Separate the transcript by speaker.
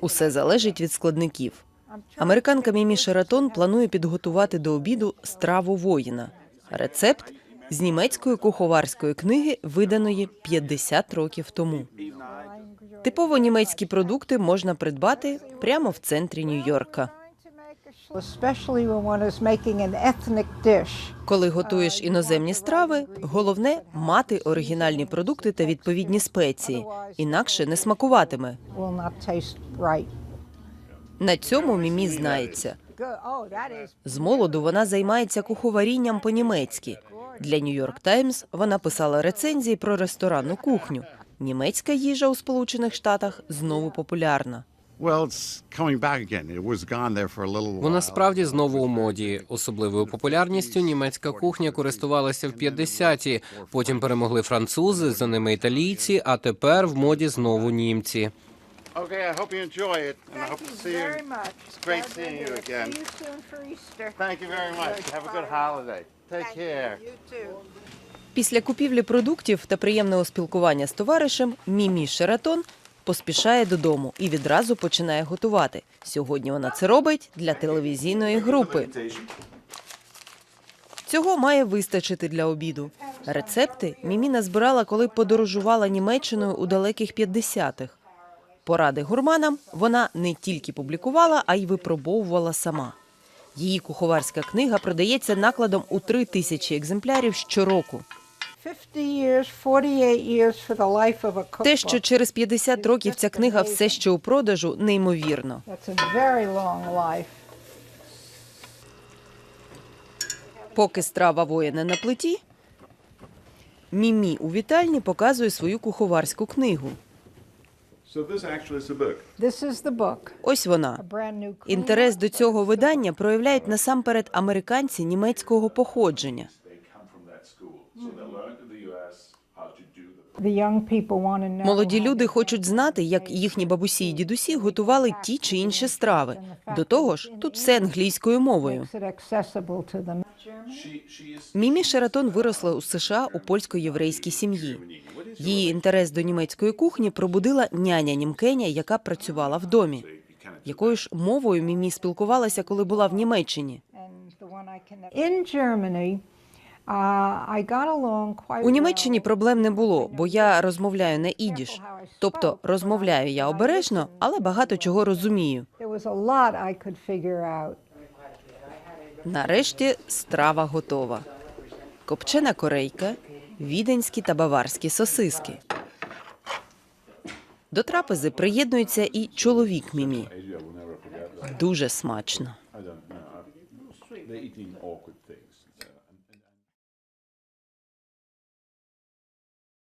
Speaker 1: Усе залежить від складників. Американка Мімі Шератон планує підготувати до обіду страву воїна. Рецепт з німецької куховарської книги, виданої 50 років тому. Типово німецькі продукти можна придбати прямо в центрі Нью-Йорка. Коли готуєш іноземні страви, головне мати оригінальні продукти та відповідні спеції, інакше не смакуватиме. На цьому Мімі знається.
Speaker 2: Oh,
Speaker 1: З молоду вона займається куховарінням по-німецьки. Для Нью-Йорк Таймс вона писала рецензії про ресторанну кухню. Німецька їжа у Сполучених Штатах знову популярна.
Speaker 3: Well, it's coming back again. It was gone there for a little while.
Speaker 4: Вона справді знову у моді. Особливою популярністю німецька кухня користувалася в 50-ті. Потім перемогли французи, за ними італійці, а тепер в моді знову німці.
Speaker 3: Okay, I hope you enjoy it, and I hope to see you. It's great seeing you again.
Speaker 2: See you soon for Easter.
Speaker 3: Thank you very much. Have a good holiday. Take care.
Speaker 2: You too.
Speaker 1: Після купівлі продуктів та приємного спілкування з товаришем Мімі Шератон поспішає додому і відразу починає готувати. Сьогодні вона це робить для телевізійної групи. Цього має вистачити для обіду. Рецепти Мімі назбирала, коли подорожувала Німеччиною у далеких 50-х. Поради гурманам вона не тільки публікувала, а й випробовувала сама. Її куховарська книга продається накладом у три тисячі екземплярів щороку.
Speaker 2: 50 years, 48 years for the life of a cookbook.
Speaker 1: Те, що через 50 років ця книга все ще у продажу, неймовірно. Поки страва воїна на плиті, Мімі у вітальні показує свою куховарську книгу. Ось вона. Інтерес до цього видання проявляють насамперед американці німецького походження. Молоді люди хочуть знати, як їхні бабусі і дідусі готували ті чи інші страви. До того ж, тут все англійською мовою. Мімі Шератон виросла у США у польсько-єврейській сім'ї. Її інтерес до німецької кухні пробудила няня Німкеня, яка працювала в домі. Якою ж мовою Мімі спілкувалася, коли була в Німеччині? У Німеччині проблем не було, бо я розмовляю на ідіш. Тобто розмовляю я обережно, але багато чого розумію. Нарешті страва готова. Копчена корейка, віденські та баварські сосиски. До трапези приєднується і чоловік Мімі. Дуже смачно.